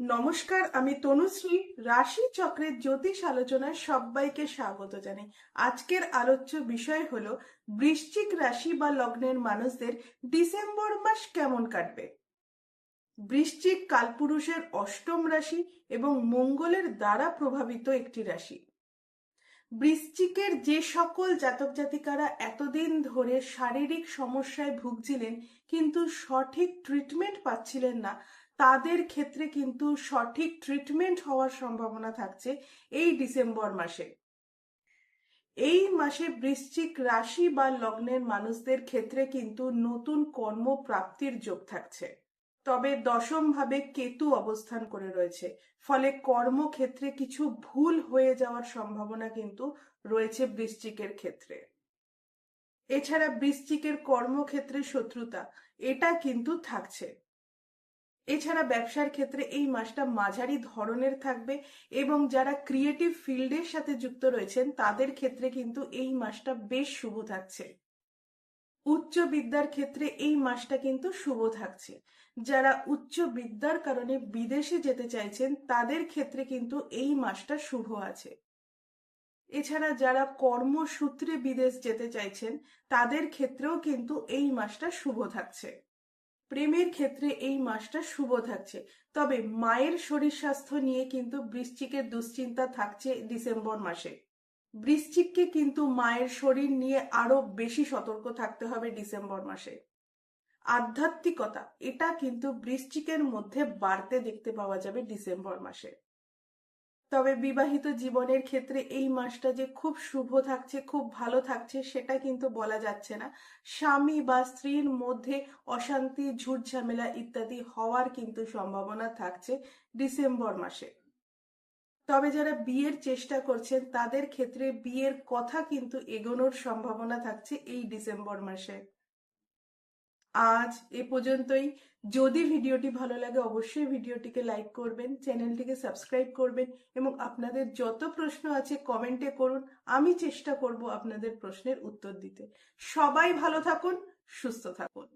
নমস্কার, আমি তনুশ্রী, রাশি চক্রের জ্যোতিষ আলোচনায় সবাইকে স্বাগত জানাই। আজকের আলোচ্য বিষয় হলো বৃশ্চিক রাশি বা লগ্নের মানুষদের ডিসেম্বর মাস কেমন কাটবে? বৃশ্চিক কালপুরুষের অষ্টম রাশি এবং মঙ্গলের দ্বারা প্রভাবিত একটি রাশি। বৃশ্চিকের যে সকল জাতক জাতিকারা এতদিন ধরে শারীরিক সমস্যায় ভুগছিলেন, কিন্তু সঠিক ট্রিটমেন্ট পাচ্ছিলেন না। তাদের ক্ষেত্রে কিন্তু সঠিক ট্রিটমেন্ট হওয়ার সম্ভাবনা থাকছে এই ডিসেম্বর মাসে। এই মাসে বৃশ্চিক রাশি বা লগ্নের মানুষদের ক্ষেত্রে কিন্তু নতুন কর্মপ্রাপ্তির যোগ থাকছে। তবে দশম ভাবে কেতু অবস্থান করে রয়েছে। ফলে কর্মক্ষেত্রে কিছু ভুল হয়ে যাওয়ার সম্ভাবনা কিন্তু রয়েছে বৃশ্চিকের ক্ষেত্রে। এছাড়া বৃশ্চিকের কর্মক্ষেত্রে শত্রুতা, এটা কিন্তু থাকছে। এছাড়া ব্যবসার ক্ষেত্রে এই মাসটা মাঝারি ধরনের থাকবে এবং যারা ক্রিয়েটিভ ফিল্ডের সাথে যুক্ত রয়েছেন, তাদের ক্ষেত্রে কিন্তু এই মাসটা বেশ শুভ থাকছে। উচ্চ বিদ্যার ক্ষেত্রে এই মাসটা কিন্তু শুভ থাকছে। যারা উচ্চ বিদ্যার কারণে বিদেশে যেতে চাইছেন, তাদের ক্ষেত্রে কিন্তু এই মাসটা শুভ আছে। এছাড়া যারা কর্মসূত্রে বিদেশ যেতে চাইছেন, তাদের ক্ষেত্রেও কিন্তু এই মাসটা শুভ থাকছে। প্রেমের ক্ষেত্রে এই মাসটা শুভ থাকছে। তবে মায়ের শরীর স্বাস্থ্য নিয়ে কিন্তু বৃশ্চিকের দুশ্চিন্তা থাকছে ডিসেম্বর মাসে। বৃশ্চিককে কিন্তু মায়ের শরীর নিয়ে আরও বেশি সতর্ক থাকতে হবে ডিসেম্বর মাসে। আধ্যাত্মিকতা, এটা কিন্তু বৃশ্চিকের মধ্যে বাড়তে দেখতে পাওয়া যাবে ডিসেম্বর মাসে। তবে বিবাহিত জীবনের ক্ষেত্রে এই মাসটা যে খুব শুভ থাকছে, খুব ভালো থাকছে, সেটা কিন্তু বলা যাচ্ছে না। স্বামী বা স্ত্রীর মধ্যে অশান্তি, ঝুট ঝামেলা ইত্যাদি হওয়ার কিন্তু সম্ভাবনা থাকছে ডিসেম্বর মাসে। তবে যারা বিয়ের চেষ্টা করছেন, তাদের ক্ষেত্রে বিয়ের কথা কিন্তু এগোনোর সম্ভাবনা থাকছে এই ডিসেম্বর মাসে। আজ এ পর্যন্তই। যদি ভিডিওটি ভালো লাগে, অবশ্যই ভিডিওটিকে লাইক করবেন, চ্যানেলটিকে সাবস্ক্রাইব করবেন এবং আপনাদের যত প্রশ্ন আছে কমেন্টে করুন। আমি চেষ্টা করব আপনাদের প্রশ্নের উত্তর দিতে। সবাই ভালো থাকুন, সুস্থ থাকুন।